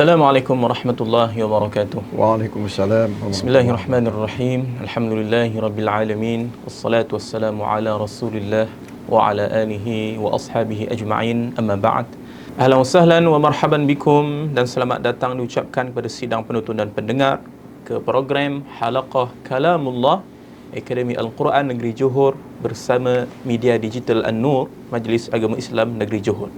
Assalamualaikum warahmatullahi wabarakatuh. Waalaikumsalam. Bismillahirrahmanirrahim. Alhamdulillahi rabbil alamin. Wassalatu wassalamu ala Rasulillah wa ala alihi wa ashabihi ajma'in. Amma ba'd. Ahlan wa sahlan wa marhaban bikum dan selamat datang diucapkan kepada sidang penonton dan pendengar ke program Halaqah Kalamullah Akademi Al-Quran Negeri Johor bersama media digital An-Nur Majlis Agama Islam Negeri Johor.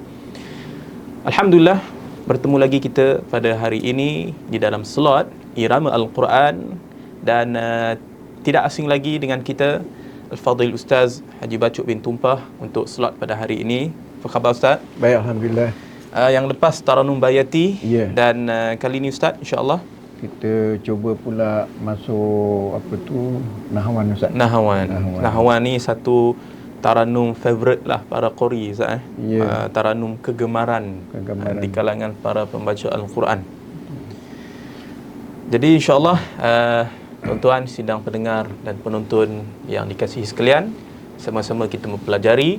Alhamdulillah bertemu lagi kita pada hari ini di dalam slot Irama Al-Quran dan uh, tidak asing lagi dengan kita Al-Fadhil Ustaz Haji Bacuk bin Tumpah untuk slot pada hari ini. Apa khabar Ustaz? Baik, Alhamdulillah. Uh, yang lepas Taranum Bayati Ya. dan uh, kali ini Ustaz insya-Allah Kita cuba pula masuk apa tu Nahawan Ustaz. Nahawan. Nahawan. Nahawan ni satu taranum favourite lah para qori Ustaz eh. Ya. Uh, taranum kegemaran, Kegemaran. uh, di kalangan para pembaca Al-Quran. Jadi insya-Allah uh, tuan-tuan sidang pendengar dan penonton yang dikasihi sekalian, sama-sama kita mempelajari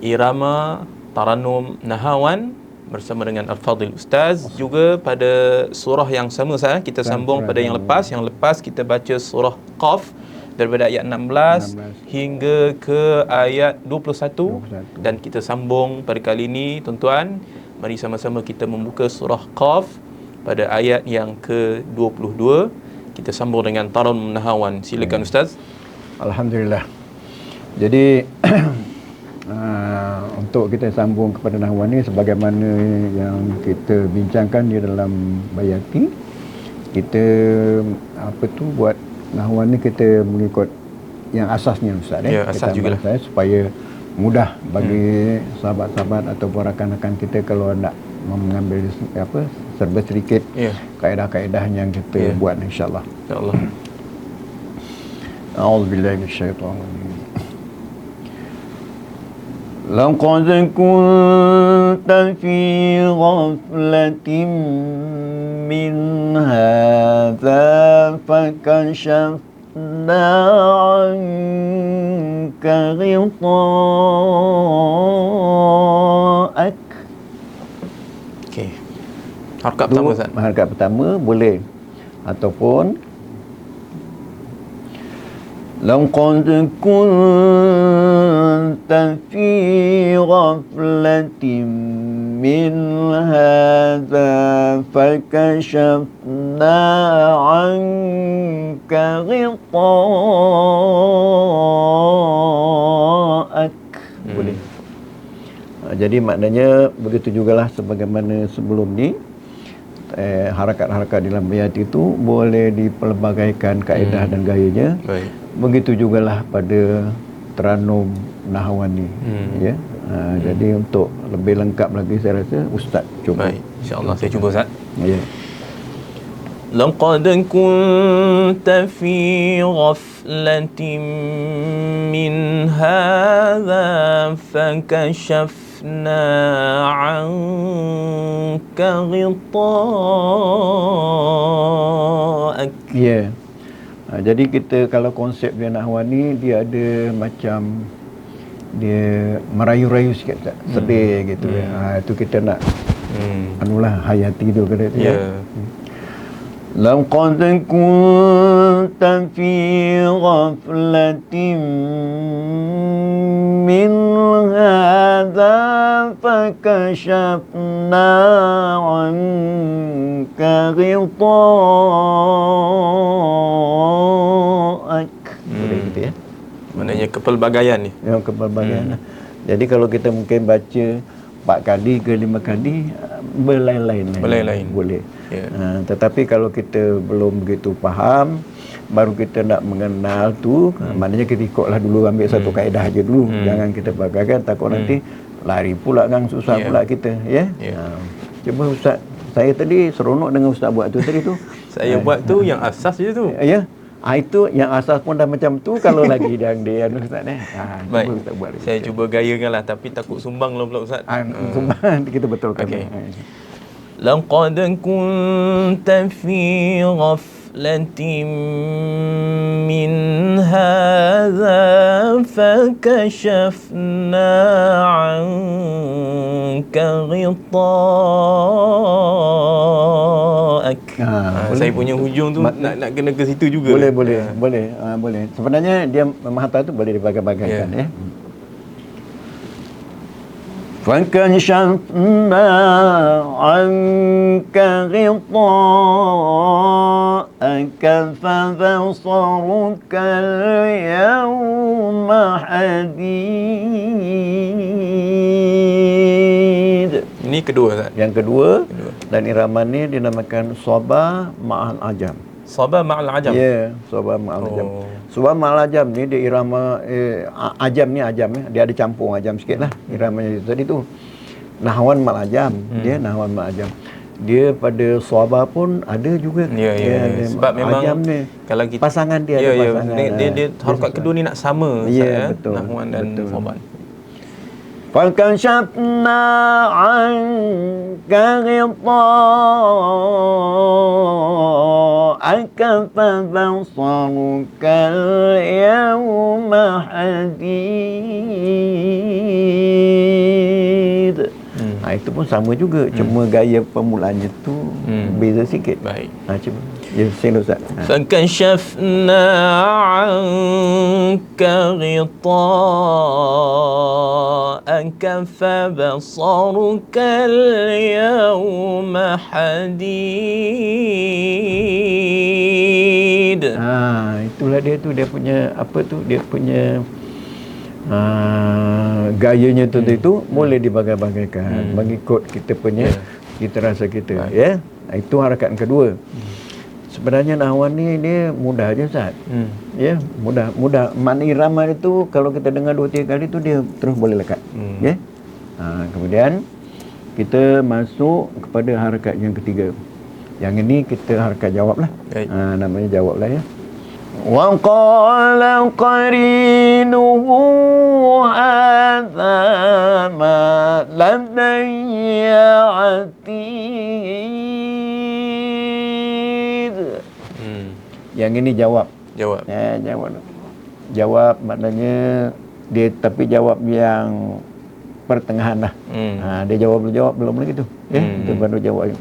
irama taranum Nahawan bersama dengan Al-Fadhil Ustaz juga pada surah yang sama saya kita sambung pada yang lepas yang lepas kita baca surah Qaf daripada ayat 16, 16. hingga ke ayat 21, 21. dan kita sambung pada kali ini tuan-tuan mari sama-sama kita membuka surah Qaf pada ayat yang ke-22 kita sambung dengan Taranum Nahawan silakan Ustaz Alhamdulillah. Jadi uh, untuk kita sambung kepada Nahawan ni sebagaimana yang kita bincangkan di dalam Bayati kita apa tu buat Nahawan ni kita mengikut yang asasnya Ustaz Ya, eh. asas Kita jugalah. ambil asas supaya mudah bagi sahabat-sahabat ataupun rakan-rakan kita kalau nak mengambil apa serba sedikit ya kaedah-kaedah yang kita Ya. buat insyaallah. insyaallah أعوذ بالله من الشيطان الرجيم لقد كنت في غفلة من هذا فكشفنا عنك غطاءك okey harakat pertama Ustaz Harakat pertama boleh ataupun لقد كنت في غفلة من هذا فكشفنا عنك غطاءك boleh Ha, Jadi maknanya begitu jugalah sebagaimana sebelum ni eh, harakat-harakat dalam bayat itu boleh dipelbagaikan kaedah dan gayanya. baik Begitu jugalah pada Teranum Nahawan ni. Hmm. Ya. Ha, Jadi untuk lebih lengkap lagi saya rasa ustaz cuba. baik insyaallah saya cuba Ustaz Ya. لقد كنت في غفلة من هذا فكشفنا عنك غطاءك Ya. Ha, jadi kita kalau konsep dia Nahawan ni dia ada macam dia merayu-rayu sikit tak? Sedih gitu ya. Ha, itu kita nak hmm. anulah hayati tu kata tu ya ya. لقد كنت في غفلة من هذا فكشفنا عنك غطاءك boleh gitu ya maknanya kepelbagaian ni yang kepelbagaian jadi kalau kita mungkin baca empat kali ke lima kali ah, berlain-lain Berlain-lain. boleh Ya. Ha, tetapi kalau kita belum begitu faham baru kita nak mengenal tu hmm. maknanya kita ikutlah dulu ambil satu kaedah aja dulu Hmm. jangan kita bagaikan takut nanti lari pula kan susah Ya. pula kita ya Ya. ha. cuba ustaz saya tadi seronok dengan ustaz buat tu tadi tu saya buat tu yang asas je tu ya Ah itu yang asas pun dah macam tu kalau lagi yang dia anu ustaz eh. Ha, baik cuba ustaz buat saya cuba gayakan lah tapi takut sumbang lah pula Ustaz Ah, sumbang kita betulkan. Okey. Ha. لقد كنت في غفلة من هذا فكشفنا عنك غطاءك Ha, Ha, boleh. saya punya hujung tu Ma- nak nak kena ke situ juga. Boleh, boleh, boleh. Ha, boleh. Sebenarnya dia mahata tu boleh dibagai-bagaikan Ya. ya. فكشفنا عنك غطاءك فبصرك اليوم حديد Ini kedua Ustaz. Yang kedua, Kedua. dan irama ni dinamakan Soba Ma'al Ajam. Sabah ma'al ajam. Ya, yeah, Soba Ma'al Ajam. Oh. Soba Ma'al Ajam ni dia irama eh, a- Ajam ni Ajam ni dia ada campur Ajam sikit lah iramanya itu tadi tu. Nahwan Ma'al Ajam, Hmm. dia Nahwan Ma'al Ajam. Dia pada Soba pun ada juga. Ya, ya. Dia ya. ada Sebab memang Ajam ni. kalau kita pasangan dia ya, ada ya. pasangan. Dia dia, dia ha. harokat kedua ni nak sama Ustaz, Ya, ya. betul. Nahwan dan Betul. Saban. فكشفنا عنك غطاءك فبصرك اليوم حديد. itu pun sama juga. Hmm. cuma gaya permulaannya tu hmm. beza sikit. Baik. Ha, cuma ya sila ustaz. Ha. Fakashafna anka ghita'aka fabasaruka al-yawma hadid. Ha, itulah dia tu. Dia punya apa tu? Dia punya uh, gayanya tu hmm. itu boleh dibagai-bagaikan hmm. mengikut kita punya kita rasa kita ya. Yeah? Itu harakat kedua. Sebenarnya nahwan ni dia mudah je Ustaz. Hmm. Ya, mudah mudah makna irama itu kalau kita dengar dua tiga kali tu dia terus boleh lekat. Hmm. Ya. Ha, kemudian kita masuk kepada harakat yang ketiga. Yang ini kita harakat jawab lah. Baik. Ha, namanya jawab lah ya. وقال قرينه هذا ما لدي عتيد Hmm. Yang ini jawab. Jawab. Ya, jawab. Jawab maknanya dia tapi jawab yang pertengahan lah. Hmm. Ha, dia jawab belum jawab belum lagi tu. Ya, Hmm. itu baru jawab.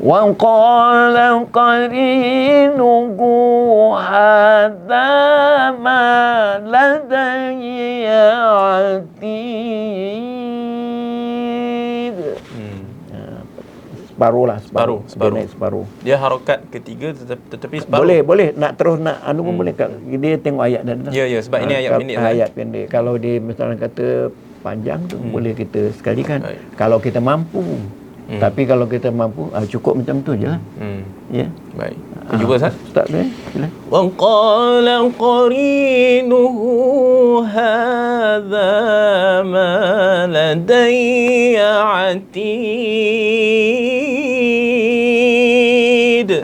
Wa qala qarinuhu hadha ma ladayya atid. Hmm. Ha, separuh lah, Separuh, separuh. separuh. Dia separuh. Dia harokat ketiga tetapi, tetapi separuh. Boleh, boleh. Nak terus nak anu pun boleh. Kak. Dia tengok ayat dan Ya, ya, sebab ini ayat pendek. Ayat pendek. Kalau dia misalnya kata panjang tu boleh kita sekalikan. Baik. Kalau kita mampu. Hmm. Tapi kalau kita mampu ah, cukup macam tu je lah. Hmm. Ya. Baik. Kita jumpa Ustaz. Ustaz Boleh. Sila. Wa qala qarinuhu hadha ma ladayya atid.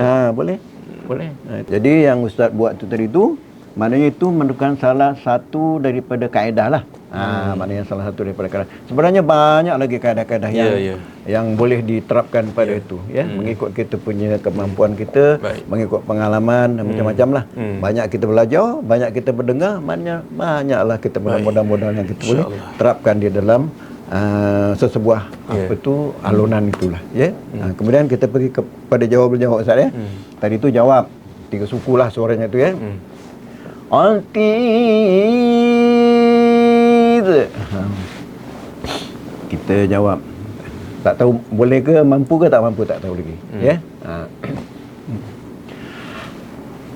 Ah boleh. Boleh. Ah, Jadi yang Ustaz buat tu tadi tu maknanya itu merupakan salah satu daripada kaedah lah. Ha, maknanya salah satu daripada kaedah. Sebenarnya banyak lagi kaedah-kaedah Ya, yang ya. yang boleh diterapkan pada itu ya mengikut kita punya kemampuan kita Baik. mengikut pengalaman dan macam-macam lah Hmm. banyak kita belajar banyak kita mendengar banyak banyaklah kita mudah-mudahan yang kita boleh terapkan di dalam uh, sesebuah Ya. apa tu alunan itulah ya Ha, kemudian kita pergi kepada jawab-jawab Ustaz ya Hmm. tadi tu jawab tiga suku lah suaranya tu ya Hmm. Altid. Ha. Kita jawab. Tak tahu boleh ke mampu ke tak mampu tak tahu lagi. Hmm. Ya. Ha.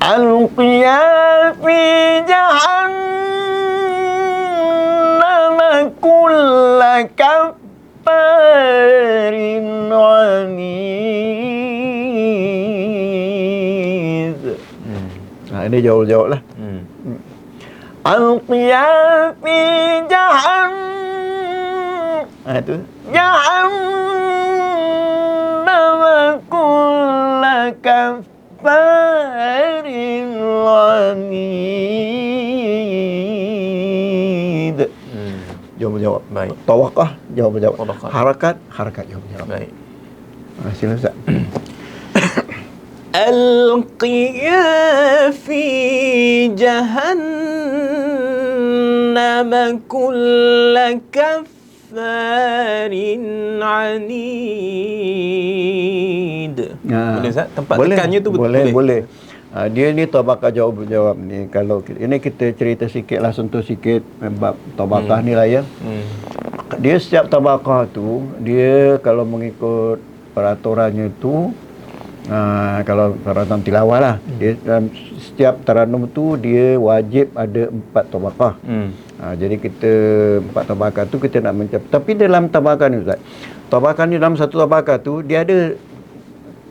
Alqiya fi jahannam kulla kaffarin anid. Hmm. Ha, ini jawab-jawab lah. Alqiya fi jahan Ha ah, tu Jahan Nama kulla kafarin lanid hmm. Jawab menjawab Baik. Tawakah Jawab jawab. Tawakah. Harakat Harakat jawab jawab. Baik. Ah, Terima kasih Ustaz. Alqiya fi jahannam. جهنم كل كفار كفار عنيد Ha. Boleh Ustaz? Tempat boleh, tekannya tu betul boleh. Boleh. Ha, dia ni tabakah jawab jawab ni kalau kita, ini kita cerita sikit lah sentuh sikit eh, bab tabakah ni lah ya. hmm. Dia setiap tabakah tu dia kalau mengikut peraturannya tu uh, kalau peraturan tilawah lah Hmm. dia dalam setiap taranum tu dia wajib ada empat tabakah. Hmm. Ha, jadi kita empat tabakah tu kita nak mencapai. Tapi dalam tabakah ni Ustaz. Tabakah ni dalam satu tabakah tu dia ada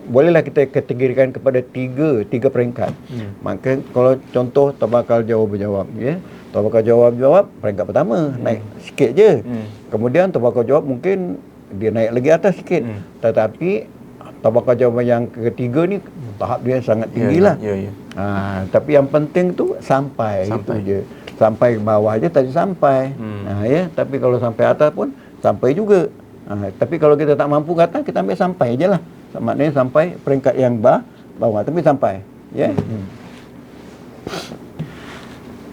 bolehlah kita kategorikan kepada tiga tiga peringkat. Hmm. Maka kalau contoh tabakal jawab jawab ya. Tabakal jawab jawab peringkat pertama hmm. naik sikit je. Hmm. Kemudian tabakal jawab mungkin dia naik lagi atas sikit. Hmm. Tetapi tabakal jawab yang ketiga ni tahap dia sangat tinggi Ya, lah. Ya, ya. Ha, tapi yang penting tu sampai, Sampai. itu je. Sampai ke bawah je tadi sampai. Hmm. Ha, ya, tapi kalau sampai atas pun sampai juga. Ha, tapi kalau kita tak mampu ke atas, kita ambil sampai je lah. Maknanya sampai peringkat yang bah, bawah tapi sampai. Ya. Hmm.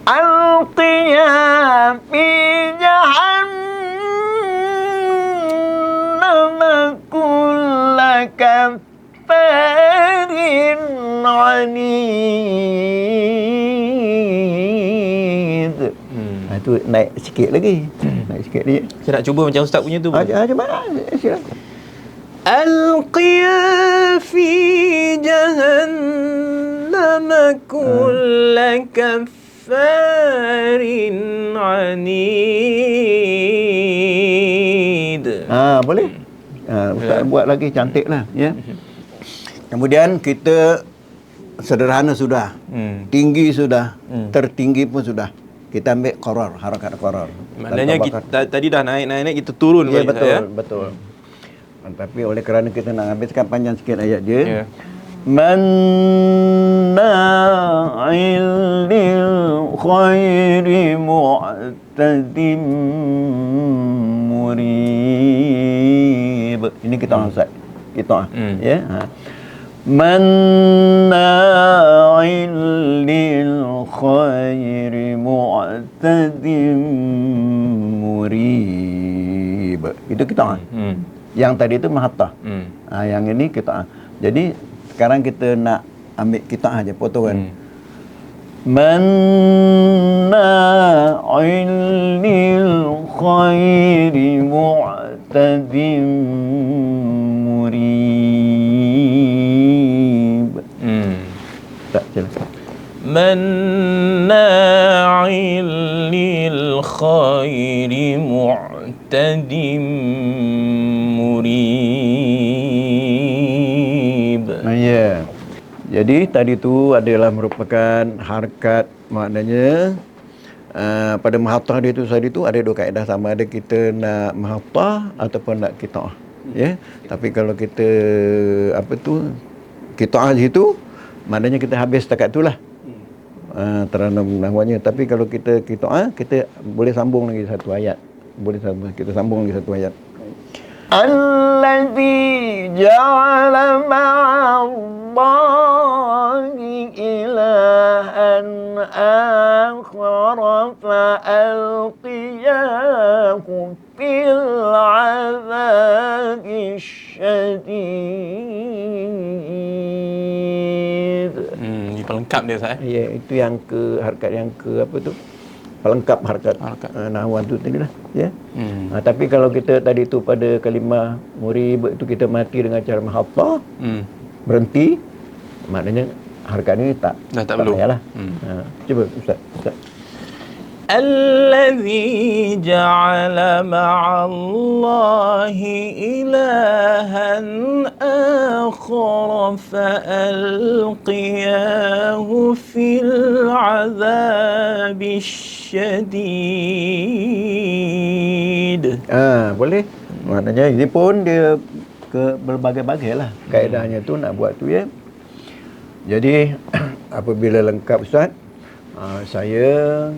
Al-qiyam fi jahannam kulla kaffarin anid Hmm. Ha, itu naik sikit lagi. Naik sikit lagi. Saya nak cuba macam ustaz punya tu. Ha, boleh? ha, cuba. Silakan. ألقيا في جهنم كل كفار عنيد Ha, boleh. Ha, Ustaz Ya. buat lagi cantik lah. Ya. Kemudian kita sederhana sudah. hmm. Tinggi sudah. Hmm. Tertinggi pun sudah. Kita ambil koror, harakat koror. Maknanya kita, tadi dah naik-naik kita turun Ya betul, ya? betul. Tapi oleh kerana kita nak habiskan panjang sikit ayat dia. Ya. Manna'il lil khairi mu'tadim murib. Ini kita hmm. Ustaz. Kita Hmm. ya. Ha. Manna'il lil khairi muqtadim murib itu kita hmm, hmm. yang tadi itu mahatta hmm. ha, yang ini kita jadi sekarang kita nak ambil kita aja potongan hmm. manna ilil khairi mu'tadim murib hmm. tak jelas Man للخير معتد مريب Nah, ya. Jadi tadi tu adalah merupakan harkat maknanya uh, pada mahattah dia tu tadi tu ada dua kaedah sama ada kita nak mahattah ataupun nak qitaah. Ya. Tapi kalau kita apa tu qitaah situ maknanya kita habis setakat tu lah. Uh, teranam nahwanya tapi kalau kita qitaah kita boleh sambung lagi satu ayat. Boleh sambung kita sambung lagi satu ayat. الذي جعل مع الله إلها آخر فألقياه في العذاب الشديد Hmm, ini pelengkap dia Ustaz eh? Ya, itu yang ke harkat yang ke apa tu? Pelengkap harkat, Harkat. Uh, nahwan tu tadi lah. Ya. Hmm. Ha, tapi kalau kita tadi tu pada kalimah murib itu kita mati dengan cara mahattah, Hmm. berhenti, maknanya harkat ni tak Dah tak perlu. payahlah. Hmm. Ha, cuba Ustaz. Ustaz. الذي جعل مع الله إلها آخر فألقياه في العذاب الشديد Ah, boleh. Maknanya ini pun dia ke berbagai-bagai lah kaedahnya tu nak buat tu ya. Jadi apabila lengkap Ustaz, uh, saya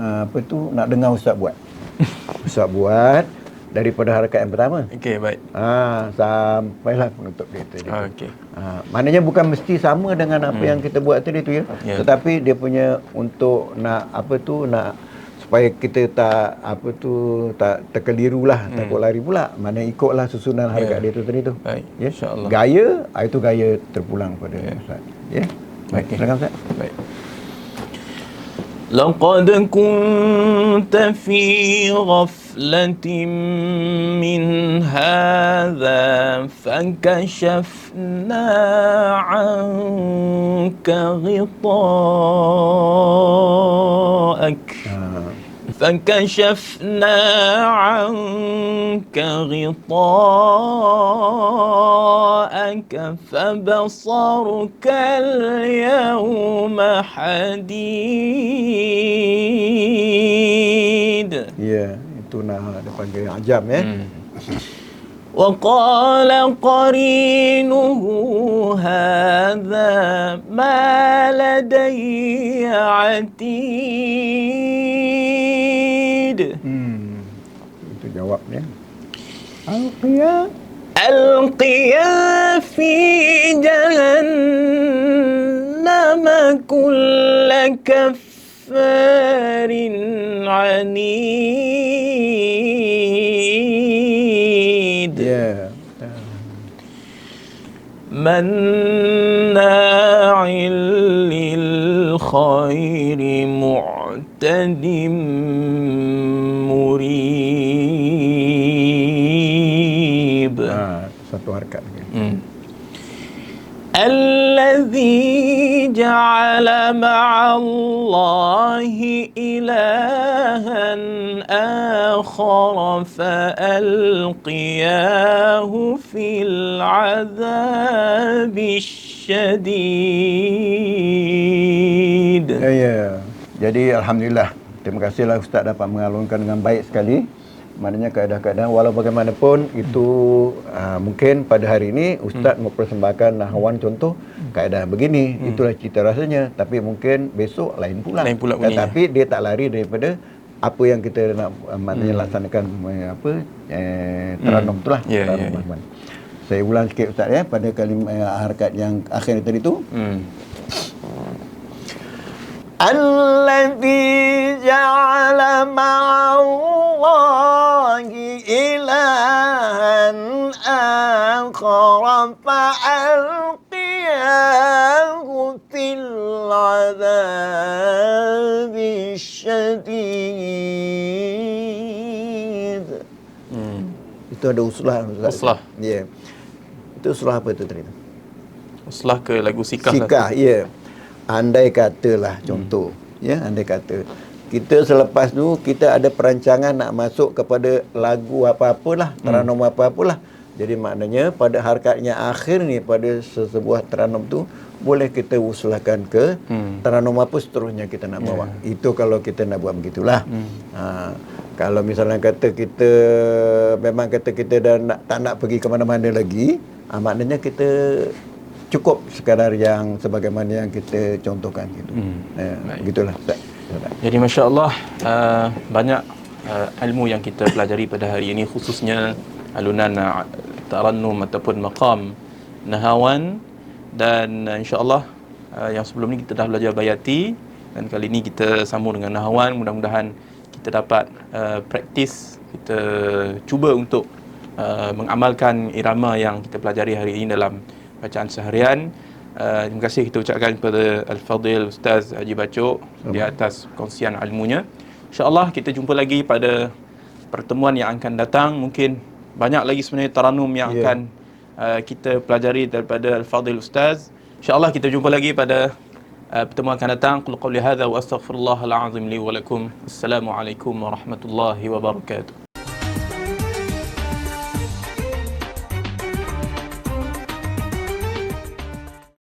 uh, apa tu nak dengar Ustaz buat. Ustaz buat daripada harakat yang pertama. Okey, baik. Ah, sampailah penutup kita. dia. Okey. Ha, maknanya bukan mesti sama dengan apa hmm. yang kita buat tadi tu ya. Ya. Tetapi dia punya untuk nak apa tu nak supaya kita tak apa tu tak terkeliru lah hmm. takut lari pula mana ikutlah susunan harga Ya. dia tu tadi tu Baik, ya insya-Allah. gaya ah, itu gaya terpulang pada Ya. Ustaz ya baik Okey. silakan Ustaz Baik. لقد كنت في غفلة من هذا فكشفنا عنك غطاءك. فكشفنا عنك غطاءك فبصرك اليوم حديد. Ya itu nah dia panggil ajam ya وقال قرينه هذا ما لدي عتيد hmm. itu jawabnya alqiya ألقيا في جهنم كل كفار عنيد. ya مناع للخير معتد satu harkat lagi مم. الذي جعل مع الله إلها آخر فألقياه في العذاب الشديد Ya, ya. Jadi Alhamdulillah. Terima kasihlah Ustaz dapat mengalunkan dengan baik sekali. Maknanya keadaan-keadaan walau bagaimanapun itu uh, mungkin pada hari ini Ustaz hmm. mempersembahkan nahwan contoh keadaan begini. Hmm. Itulah cita rasanya. Tapi mungkin besok lain pula. Lain pula. Tetapi dia tak lari daripada apa yang kita nak uh, maknanya hmm. laksanakan uh, apa eh, teranum hmm. itulah. Ya, teranum ya, ya. Rahman. Saya ulang sikit Ustaz ya pada kalimah uh, harakat yang akhir tadi tu. مم. الذي جعل مع الله إلها آخر فألقياه في العذاب الشديد مم. Itu ada uslah Ustaz. Uslah. Ya. Itu uslah apa itu tadi? Setelah ke lagu Sikah, lah Sikah, ya. Andai katalah contoh, ya, andai kata kita selepas tu kita ada perancangan nak masuk kepada lagu apa-apalah, teranum apa-apalah. Jadi maknanya pada harkatnya akhir ni pada sesebuah teranum tu boleh kita usulkan ke Hmm. teranum apa seterusnya kita nak bawa. Itu kalau kita nak buat begitulah. Ha, kalau misalnya kata kita memang kata kita dah nak, tak nak pergi ke mana-mana lagi, ha, maknanya kita cukup sekadar yang sebagaimana yang kita contohkan gitu. Hmm. Ya, Baik. begitulah Ustaz. Ustaz. Jadi Masya Allah uh, banyak uh, ilmu yang kita pelajari pada hari ini khususnya alunan uh, tarannum ataupun maqam nahawan dan uh, insya Allah uh, yang sebelum ni kita dah belajar bayati dan kali ini kita sambung dengan nahawan mudah-mudahan kita dapat uh, praktis kita cuba untuk uh, mengamalkan irama yang kita pelajari hari ini dalam bacaan seharian Uh, terima kasih kita ucapkan kepada Al-Fadil Ustaz Haji Bacok di atas kongsian ilmunya. InsyaAllah kita jumpa lagi pada pertemuan yang akan datang. Mungkin banyak lagi sebenarnya taranum yang Ya. akan uh, kita pelajari daripada Al-Fadil Ustaz. InsyaAllah kita jumpa lagi pada uh, pertemuan akan datang. Qul qawli hadha wa astaghfirullahal azim li wa lakum. Assalamualaikum warahmatullahi wabarakatuh.